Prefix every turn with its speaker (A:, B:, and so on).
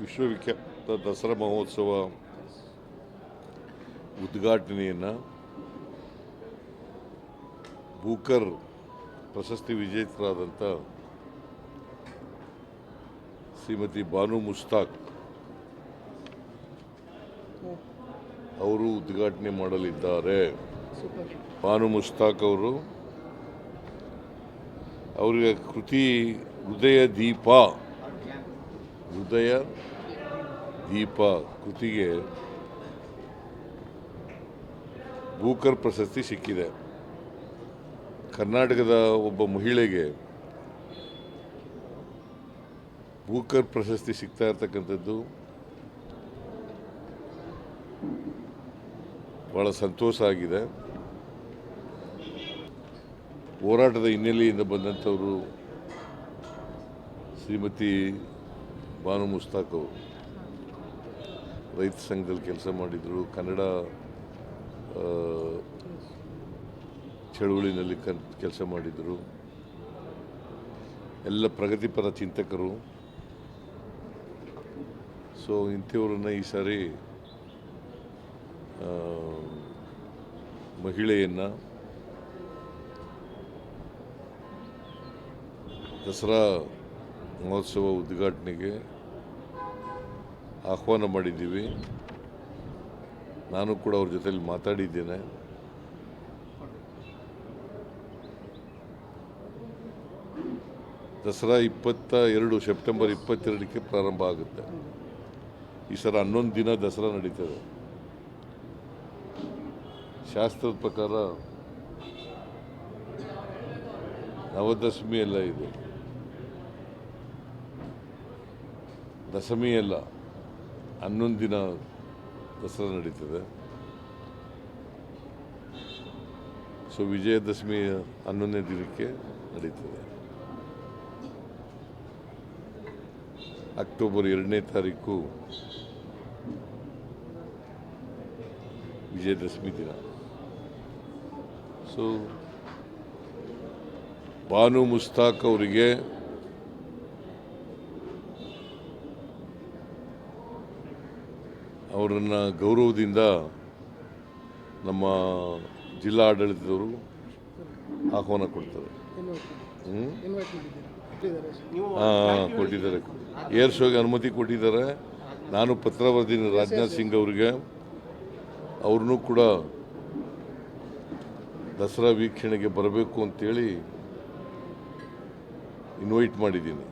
A: ವಿಶ್ವವಿಖ್ಯಾತ ದಸರಾ ಮಹೋತ್ಸವ ಉದ್ಘಾಟನೆಯನ್ನು ಬೂಕರ್ ಪ್ರಶಸ್ತಿ ವಿಜೇತರಾದಂಥ ಶ್ರೀಮತಿ ಬಾನು ಮುಸ್ತಾಕ್ ಅವರು ಉದ್ಘಾಟನೆ ಮಾಡಲಿದ್ದಾರೆ. ಬಾನು ಮುಸ್ತಾಕ್ ಅವರು ಅವರಿಗೆ ಕೃತಿ ಹೃದಯ ದೀಪ ಹೃದಯ, ದೀಪ ಕೃತಿಗೆ ಬೂಕರ್ ಪ್ರಶಸ್ತಿ ಸಿಕ್ಕಿದೆ. ಕರ್ನಾಟಕದ ಒಬ್ಬ ಮಹಿಳೆಗೆ ಬೂಕರ್ ಪ್ರಶಸ್ತಿ ಸಿಗ್ತಾ ಇರ್ತಕ್ಕಂಥದ್ದು ಭಾಳ ಸಂತೋಷ ಆಗಿದೆ. ಹೋರಾಟದ ಹಿನ್ನೆಲೆಯಿಂದ ಬಂದಂಥವರು ಶ್ರೀಮತಿ ಬಾನು ಮುಸ್ತಾಕ್. ಅವರು ರೈತ ಸಂಘದಲ್ಲಿ ಕೆಲಸ ಮಾಡಿದರು. ಕನ್ನಡ ಚಳುವಳಿನಲ್ಲಿ ಕನ್, ಕೆಲಸ ಮಾಡಿದರು. ಎಲ್ಲ ಪ್ರಗತಿಪರ ಚಿಂತಕರು. ಸೊ, ಇಂಥವ್ರನ್ನ ಈ ಸಾರಿ ಮಹಿಳೆಯನ್ನು ದಸರಾ ಮಹೋತ್ಸವ ಉದ್ಘಾಟನೆಗೆ ಆಹ್ವಾನ ಮಾಡಿದ್ದೀವಿ. ನಾನು ಕೂಡ ಅವ್ರ ಜೊತೆಯಲ್ಲಿ ಮಾತಾಡಿದ್ದೇನೆ. ದಸರಾ ಇಪ್ಪತ್ತ ಎರಡು, ಸೆಪ್ಟೆಂಬರ್ ಇಪ್ಪತ್ತೆರಡಕ್ಕೆ ಪ್ರಾರಂಭ ಆಗುತ್ತೆ. ಈ ಸಲ ಹನ್ನೊಂದು ದಿನ ದಸರಾ ನಡೀತದೆ. ಶಾಸ್ತ್ರದ ಪ್ರಕಾರ ನವದಶಮಿ ಎಲ್ಲ ಇದೆ. ದಶಮಿ ಅಲ್ಲ, ಹನ್ನೊಂದು ದಿನ ದಸರಾ ನಡೀತದೆ. ಸೊ ವಿಜಯದಶಮಿ ಹನ್ನೊಂದನೇ ದಿನಕ್ಕೆ ನಡೀತದೆ. ಅಕ್ಟೋಬರ್ ಎರಡನೇ ತಾರೀಕು ವಿಜಯದಶಮಿ ದಿನ. ಸೊ ಭಾನು ಮುಸ್ತಾಕ್ ಅವರಿಗೆ ಅವರನ್ನು ಗೌರವದಿಂದ ನಮ್ಮ ಜಿಲ್ಲಾ ಆಡಳಿತದವರು ಆಹ್ವಾನ ಕೊಡ್ತಾರೆ. ಹಾಂ ಕೊಟ್ಟಿದ್ದಾರೆ. ಏರ್ ಶೋಗೆ ಅನುಮತಿ ಕೊಟ್ಟಿದ್ದಾರೆ. ನಾನು ಪತ್ರ ಬರ್ತೀನಿ ರಾಜನಾಥ್ ಸಿಂಗ್ ಅವರಿಗೆ. ಅವ್ರನ್ನೂ ಕೂಡ ದಸರಾ ವೀಕ್ಷಣೆಗೆ ಬರಬೇಕು ಅಂತೇಳಿ ಇನ್ವೈಟ್ ಮಾಡಿದ್ದೀನಿ.